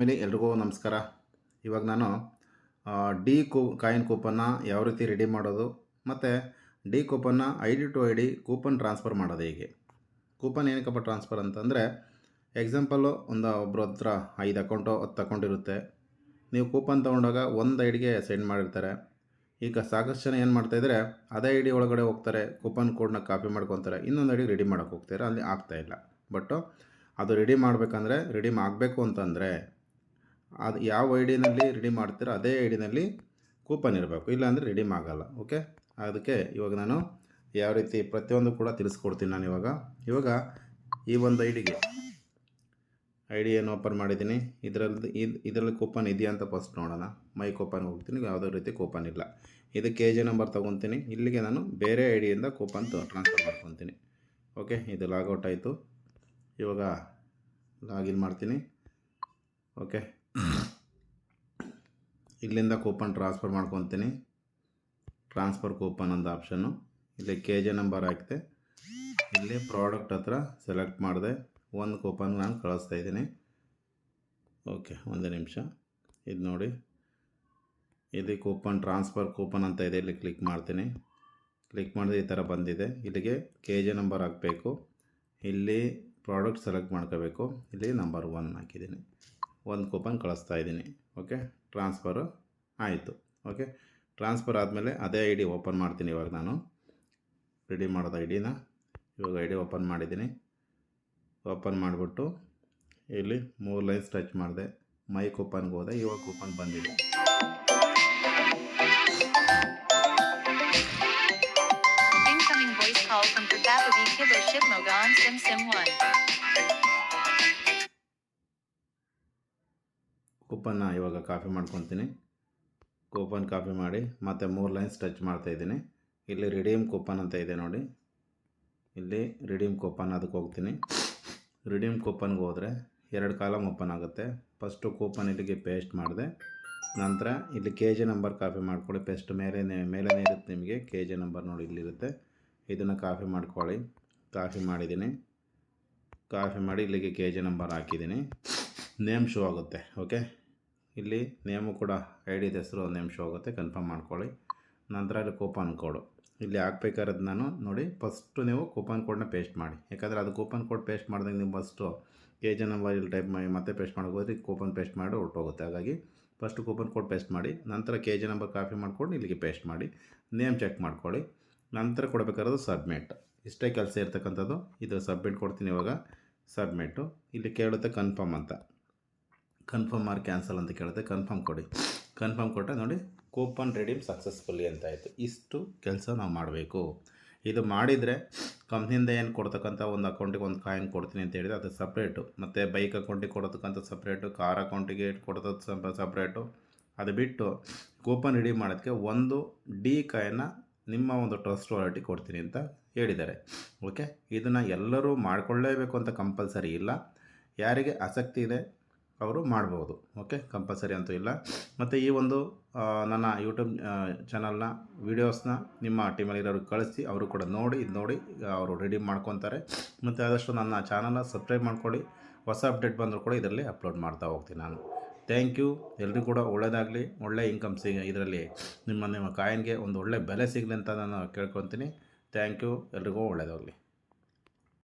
ಆಮೇಲೆ ಎಲ್ರಿಗೂ ನಮಸ್ಕಾರ. ಇವಾಗ ನಾನು ಡಿ ಕೂ, ಕಾಯಿನ್ ಕೂಪನ್ನ ಯಾವ ರೀತಿ ರೆಡಿ ಮಾಡೋದು, ಮತ್ತು D ಕೂಪನ್ನ I D to I D coupon transfer ಮಾಡೋದು ಹೇಗೆ? ಕೂಪನ್ ಏನಕ್ಕಪ್ಪ ಟ್ರಾನ್ಸ್ಫರ್ ಅಂತಂದರೆ ಎಕ್ಸಾಂಪಲ್ಲು ಒಂದು ಒಬ್ಬರ ಹತ್ರ ಐದು ಅಕೌಂಟು ಹತ್ತು ಅಕೌಂಟ್ ಇರುತ್ತೆ. ನೀವು ಕೂಪನ್ ತೊಗೊಂಡಾಗ ಒಂದು ಐ ಡಿಗೆ ಸೆಂಡ್ ಮಾಡಿರ್ತಾರೆ. ಈಗ ಸಾಕಷ್ಟು ಜನ ಏನು ಮಾಡ್ತಾಯಿದ್ರೆ ಅದೇ ಐ ಡಿ ಒಳಗಡೆ ಹೋಗ್ತಾರೆ, ಕೂಪನ್ ಕೋಡ್ನ ಕಾಪಿ ಮಾಡ್ಕೊತಾರೆ, ಇನ್ನೊಂದು ಐ ಡಿ ರೆಡಿ ಮಾಡೋಕ್ಕೆ ಹೋಗ್ತಾರೆ, ಅಲ್ಲಿ ಆಗ್ತಾಯಿಲ್ಲ ಬಟ್ಟು ಅದು ರೆಡಿ ಮಾಡಬೇಕಂದ್ರೆ ರೆಡಿ ಆಗಬೇಕು ಅಂತಂದರೆ ಅದು ಯಾವ ಐ ಡಿನಲ್ಲಿ ರೆಡಿ ಮಾಡ್ತೀರೋ ಅದೇ ಐ ಡಿನಲ್ಲಿ ಕೂಪನ್ ಇರಬೇಕು. ಇಲ್ಲಾಂದರೆ ರೆಡೀಮ್ ಆಗೋಲ್ಲ. ಓಕೆ ಅದಕ್ಕೆ ಇವಾಗ ನಾನು ಯಾವ ರೀತಿ ಪ್ರತಿಯೊಂದು ಕೂಡ ತಿಳಿಸ್ಕೊಡ್ತೀನಿ ನಾನು ಇವಾಗ. ಇವಾಗ ಈ ಒಂದು ಐ ಡಿಗೆ ಐ ಡಿ ಏನು ಓಪನ್ ಮಾಡಿದ್ದೀನಿ. ಇದರಲ್ಲಿ ಇದು, ಇದರಲ್ಲಿ ಕೂಪನ್ ಇದೆಯಾ ಅಂತ ಫಸ್ಟ್ ನೋಡೋಣ. ಮೈ ಕೂಪನ್ ಹೋಗ್ತೀನಿ. ಯಾವುದೇ ರೀತಿ ಕೂಪನ್ ಇಲ್ಲ. ಇದು ಕೆ ಜಿ ನಂಬರ್ ತೊಗೊತೀನಿ. ಇಲ್ಲಿಗೆ ನಾನು ಬೇರೆ ಐ ಡಿಯಿಂದ ಕೂಪನ್ ಟ್ರಾನ್ಸ್ಫರ್ ಮಾಡ್ಕೊತೀನಿ. ಓಕೆ ಇದು ಲಾಗೌಟ್ ಆಯಿತು. ಇವಾಗ ಲಾಗಿನ್ ಮಾಡ್ತೀನಿ. ಓಕೆ ಇಲ್ಲಿಂದ ಕೂಪನ್ ಟ್ರಾನ್ಸ್ಫರ್ ಮಾಡ್ಕೊತೀನಿ. ಟ್ರಾನ್ಸ್ಫರ್ ಕೂಪನ್ ಅಂತ ಆಪ್ಷನ್ನು ಇಲ್ಲಿ ಕೆ ಜೆ ನಂಬರ್ ಹಾಕಿದೆ ಇಲ್ಲಿ ಪ್ರಾಡಕ್ಟ್ ಹತ್ರ ಸೆಲೆಕ್ಟ್ ಮಾಡಿದೆ. ಒಂದು ಕೂಪನ್ ನಾನು ಕಳಿಸ್ತಾ ಇದ್ದೀನಿ. ಓಕೆ ಒಂದು ನಿಮಿಷ. ಇದು ನೋಡಿ. ಇದು ಕೂಪನ್ ಟ್ರಾನ್ಸ್ಫರ್ ಕೂಪನ್ ಅಂತ ಇದೆ. ಇಲ್ಲಿ ಕ್ಲಿಕ್ ಮಾಡ್ತೀನಿ. ಕ್ಲಿಕ್ ಮಾಡಿದ್ರೆ ಈ ಥರ ಬಂದಿದೆ. ಇಲ್ಲಿಗೆ ಕೆ ಜೆ ನಂಬರ್ ಹಾಕಬೇಕು. ಇಲ್ಲಿ ಪ್ರಾಡಕ್ಟ್ ಸೆಲೆಕ್ಟ್ ಮಾಡ್ಕೋಬೇಕು. ಇಲ್ಲಿ ನಂಬರ್ ಒನ್ ಹಾಕಿದ್ದೀನಿ. ಒಂದು ಕೂಪನ್ ಕಳಿಸ್ತಾ ಇದ್ದೀನಿ ಓಕೆ ಟ್ರಾನ್ಸ್ಫರು ಆಯಿತು ಓಕೆ ಟ್ರಾನ್ಸ್ಫರ್ ಆದಮೇಲೆ ಅದೇ ಐ ಡಿ ಓಪನ್ ಮಾಡ್ತೀನಿ ಇವಾಗ ನಾನು. ರೆಡಿ ಮಾಡೋದು ಐ ಡಿನ ಇವಾಗ ಐ ಡಿ ಓಪನ್ ಮಾಡಿದ್ದೀನಿ. ಓಪನ್ ಮಾಡಿಬಿಟ್ಟು ಇಲ್ಲಿ ಮೂರು ಲೈನ್ಸ್ ಟಚ್ ಮಾಡಿದೆ. ಮೈ ಕೂಪನ್ಗೆ ಹೋದೆ, ಇವಾಗ ಕೂಪನ್ ಬಂದಿದೆ. Incoming voice call from Pratapavi Kibber Shipmogan Sim Sim 1. ಕೂಪನ್ನ ಇವಾಗ ಕಾಫಿ ಮಾಡ್ಕೊತೀನಿ ಕೂಪನ್ ಕಾಪಿ ಮಾಡಿ ಮತ್ತು ಮೂರು ಲೈನ್ಸ್ ಟಚ್ ಮಾಡ್ತಾ ಇದ್ದೀನಿ. ಇಲ್ಲಿ ರಿಡೀಮ್ ಕೂಪನ್ ಅಂತ ಇದೆ ನೋಡಿ. ಇಲ್ಲಿ ರಿಡೀಮ್ ಕೂಪನ್ ಅದಕ್ಕೆ ಹೋಗ್ತೀನಿ. ರಿಡೀಮ್ ಕೂಪನ್ಗೆ ಹೋದರೆ ಎರಡು ಕಾಲಮ್ ಓಪನ್ ಆಗುತ್ತೆ. ಫಸ್ಟು ಕೂಪನ್ ಇಲ್ಲಿಗೆ ಪೇಸ್ಟ್ ಮಾಡಿದೆ. ನಂತರ ಇಲ್ಲಿ ಕೆ ಜಿ ನಂಬರ್ ಕಾಪಿ ಮಾಡ್ಕೊಳ್ಳಿ. ಪೇಸ್ಟ್ ಮೇಲೆ ಮೇಲೇ ಇರುತ್ತೆ ನಿಮಗೆ. ಕೆ ಜಿ ನಂಬರ್ ನೋಡಿ ಇಲ್ಲಿರುತ್ತೆ. ಇದನ್ನು ಕಾಫಿ ಮಾಡ್ಕೊಳ್ಳಿ. ಕಾಫಿ ಮಾಡಿದ್ದೀನಿ. ಕಾಫಿ ಮಾಡಿ ಇಲ್ಲಿಗೆ ಕೆ ಜಿ ನಂಬರ್ ಹಾಕಿದ್ದೀನಿ. ನೇಮ್ ಶೋ ಆಗುತ್ತೆ. ಓಕೆ? ಇಲ್ಲಿ ನೇಮು ಕೂಡ ಐ ಡಿ ಹೆಸರು ಒಂದು ನಿಮಿಷ ಹೋಗುತ್ತೆ ಕನ್ಫರ್ಮ್ ಮಾಡ್ಕೊಳ್ಳಿ. ನಂತರ ಅಲ್ಲಿ ಕೂಪನ್ ಕೋಡು ಇಲ್ಲಿ ಹಾಕ್ಬೇಕಾರದ್ದು ನಾನು ನೋಡಿ ಫಸ್ಟು ನೀವು ಕೂಪನ್ ಕೋಡ್ನ ಪೇಸ್ಟ್ ಮಾಡಿ. ಯಾಕಂದರೆ ಅದು ಕೂಪನ್ ಕೋಡ್ ಪೇಸ್ಟ್ ಮಾಡಿದಾಗ ನೀವು ಫಸ್ಟು ಕೆ ಜಿ ನಂಬರ್ ಇಲ್ಲಿ ಟೈಪ್ ಮಾಡಿ, ಮತ್ತೆ ಪೇಸ್ಟ್ ಮಾಡೋಕೆ ಕೂಪನ್ ಪೇಸ್ಟ್ ಮಾಡಿ ಹೊರಟೋಗುತ್ತೆ. ಹಾಗಾಗಿ ಫಸ್ಟ್ ಕೂಪನ್ ಕೋಡ್ ಪೇಸ್ಟ್ ಮಾಡಿ, ನಂತರ ಕೆ ಜಿ ನಂಬರ್ ಕಾಪಿ ಮಾಡ್ಕೊಂಡು ಇಲ್ಲಿಗೆ ಪೇಸ್ಟ್ ಮಾಡಿ ನೇಮ್ ಚೆಕ್ ಮಾಡ್ಕೊಳ್ಳಿ. ನಂತರ ಕೊಡಬೇಕಾದ್ರೆ ಸಬ್ಮಿಟ್ ಇಷ್ಟೇ ಕೆಲಸ ಇರ್ತಕ್ಕಂಥದ್ದು ಇದು ಸಬ್ಮಿಟ್ ಕೊಡ್ತೀನಿ ಇವಾಗ ಸಬ್ಮಿಟ್ಟು ಇಲ್ಲಿ ಕೇಳುತ್ತೆ ಕನ್ಫರ್ಮ್ ಅಂತ. ಕನ್ಫರ್ಮ್ ಆರ್ ಕ್ಯಾನ್ಸಲ್ ಅಂತ ಕೇಳುತ್ತೆ. ಕನ್ಫರ್ಮ್ ಕೊಡಿ. ಕನ್ಫರ್ಮ್ ಕೊಟ್ಟರೆ ನೋಡಿ ಕೂಪನ್ ರೆಡೀಮ್ ಸಕ್ಸಸ್ಫುಲ್ಲಿ ಅಂತ ಆಯಿತು. ಇಷ್ಟು ಕೆಲಸ ನಾವು ಮಾಡಬೇಕು. ಇದು ಮಾಡಿದರೆ ಕಂಪ್ನಿಯಿಂದ ಏನು ಕೊಡ್ತಕ್ಕಂಥ ಒಂದು ಅಕೌಂಟಿಗೆ ಒಂದು ಕಾಯಿನ್ ಕೊಡ್ತೀನಿ ಅಂತ ಹೇಳಿದರೆ ಅದು ಸಪ್ರೇಟು ಮತ್ತು ಬೈಕ್ ಅಕೌಂಟಿಗೆ ಕೊಡತಕ್ಕಂಥ ಸಪ್ರೇಟು ಕಾರ್ ಅಕೌಂಟಿಗೆ ಕೊಡೋದು ಸಪ್ ಸಪ್ರೇಟು ಅದು ಬಿಟ್ಟು ಕೂಪನ್ ರೆಡಿ ಮಾಡೋದಕ್ಕೆ ಒಂದು ಡಿ ಕಾಯಿನ ನಿಮ್ಮ ಒಂದು ಟ್ರಸ್ಟ್ ವಾಲೆಟಿಗೆ ಕೊಡ್ತೀನಿ ಅಂತ ಹೇಳಿದ್ದಾರೆ. ಓಕೆ ಇದನ್ನು ಎಲ್ಲರೂ ಮಾಡಿಕೊಳ್ಳೇಬೇಕು ಅಂತ ಕಂಪಲ್ಸರಿ ಇಲ್ಲ. ಯಾರಿಗೆ ಆಸಕ್ತಿ ಇದೆ ಅವರು ಮಾಡ್ಬೋದು. ಓಕೆ ಕಂಪಲ್ಸರಿ ಅಂತೂ ಇಲ್ಲ. ಮತ್ತು ಈ ಒಂದು ನನ್ನ ಯೂಟ್ಯೂಬ್ ಚಾನಲ್ನ ವೀಡಿಯೋಸ್ನ ನಿಮ್ಮ ಟೀಮಲ್ಲಿರೋರಿಗೆ ಕಳಿಸಿ, ಅವರು ಕೂಡ ನೋಡಿ, ಇದು ನೋಡಿ, ಅವರು ರೆಡಿ ಮಾಡ್ಕೊತಾರೆ. ಮತ್ತು ಆದಷ್ಟು ನನ್ನ ಚಾನಲ್ನ ಸಬ್ಸ್ಕ್ರೈಬ್ ಮಾಡ್ಕೊಳ್ಳಿ. ಹೊಸ ಅಪ್ಡೇಟ್ ಬಂದರೂ ಕೂಡ ಇದರಲ್ಲಿ ಅಪ್ಲೋಡ್ ಮಾಡ್ತಾ ಹೋಗ್ತೀನಿ ನಾನು. ಥ್ಯಾಂಕ್ ಯು ಎಲ್ರಿಗೂ ಕೂಡ ಒಳ್ಳೆಯದಾಗಲಿ ಒಳ್ಳೆ ಇನ್ಕಮ್ ಸಿಗ, ಇದರಲ್ಲಿ ನಿಮ್ಮ ನಿಮ್ಮ ಕಾಯಿನ್ಗೆ ಒಂದು ಒಳ್ಳೆ ಬೆಲೆ ಸಿಗಲಿ ಅಂತ ನಾನು ಕೇಳ್ಕೊತೀನಿ ಥ್ಯಾಂಕ್ ಯು ಎಲ್ರಿಗೂ ಒಳ್ಳೆಯದಾಗಲಿ